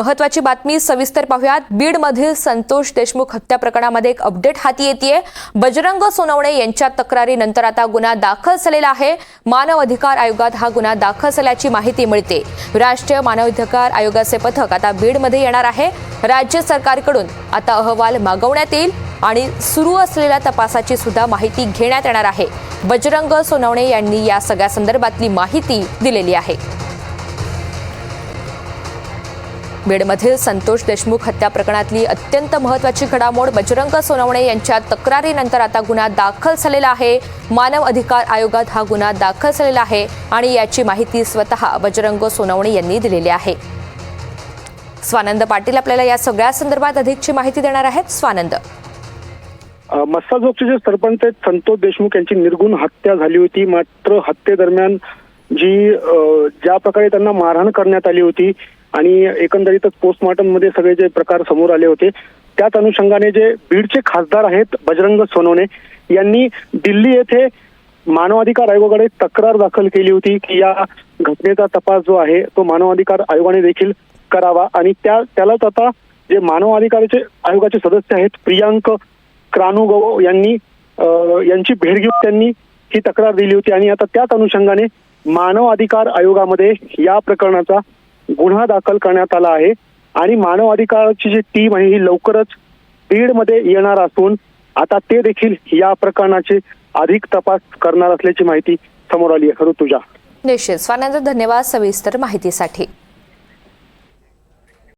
महत्वाची बातमी सविस्तर पाहुयात. बीडमधील संतोष देशमुख हत्या प्रकरणामध्ये एक अपडेट हाती येते बजरंग सोनवणे यांच्या तक्रारीनंतर आता गुन्हा दाखल झालेला आहे. मानव अधिकार आयोगात हा गुन्हा दाखल झाल्याची माहिती मिळते. राष्ट्रीय मानवाधिकार आयोगाचे पथक आता बीडमध्ये येणार आहे. राज्य सरकारकडून आता अहवाल मागवण्यात येईल आणि सुरू असलेल्या तपासाची सुद्धा माहिती घेण्यात येणार आहे. बजरंग सोनवणे यांनी या सगळ्या संदर्भातली माहिती दिलेली आहे. बीडमधील संतोष देशमुख हत्या प्रकरणातली अत्यंत महत्वाची घडामोड बजरंग सोनवणे यांच्या तक्रारीनंतर आता गुन्हा दाखल झालेला आहे. मानव अधिकार आयोगात हा गुन्हा दाखल झालेला आहे आणि याची माहिती स्वतः बजरंग सोनवणे यांनी दिलेली आहे. स्वानंद पाटील आपल्याला या सगळ्या संदर्भात अधिकची माहिती देणार आहेत. स्वानंद. अ, मस्साजोगचे जे सरपंच आहेत संतोष देशमुख यांची निर्गुण हत्या झाली होती. मात्र हत्येदरम्यान जी ज्या प्रकारे त्यांना मारहाण करण्यात आली होती आणि एकंदरीतच पोस्टमॉर्टममध्ये सगळे जे प्रकार समोर आले होते त्याच अनुषंगाने जे बीडचे खासदार आहेत बजरंग सोनवणे यांनी दिल्ली येथे मानवाधिकार आयोगाकडे तक्रार दाखल केली होती की या घटनेचा तपास जो आहे तो मानवाधिकार आयोगाने देखील करावा. आणि त्या त्यालाच आता जे मानवाधिकाराचे आयोगाचे सदस्य आहेत प्रियांक क्रानुगव यांनी यांची भेट घेऊन त्यांनी ही तक्रार दिली होती. आणि आता त्याच अनुषंगाने मानव अधिकार आयोगामध्ये या प्रकरणाचा गुन्हा दाखल करण्यात आला आहे आणि मानव अधिकाराची जी टीम आहे ही लवकरच बीडमध्ये येणार असून आता ते देखील या प्रकरणाचे अधिक तपास करणार असल्याची माहिती समोर आली आहे. ऋतुजा. निश्चित. स्वानंद धन्यवाद सविस्तर माहितीसाठी.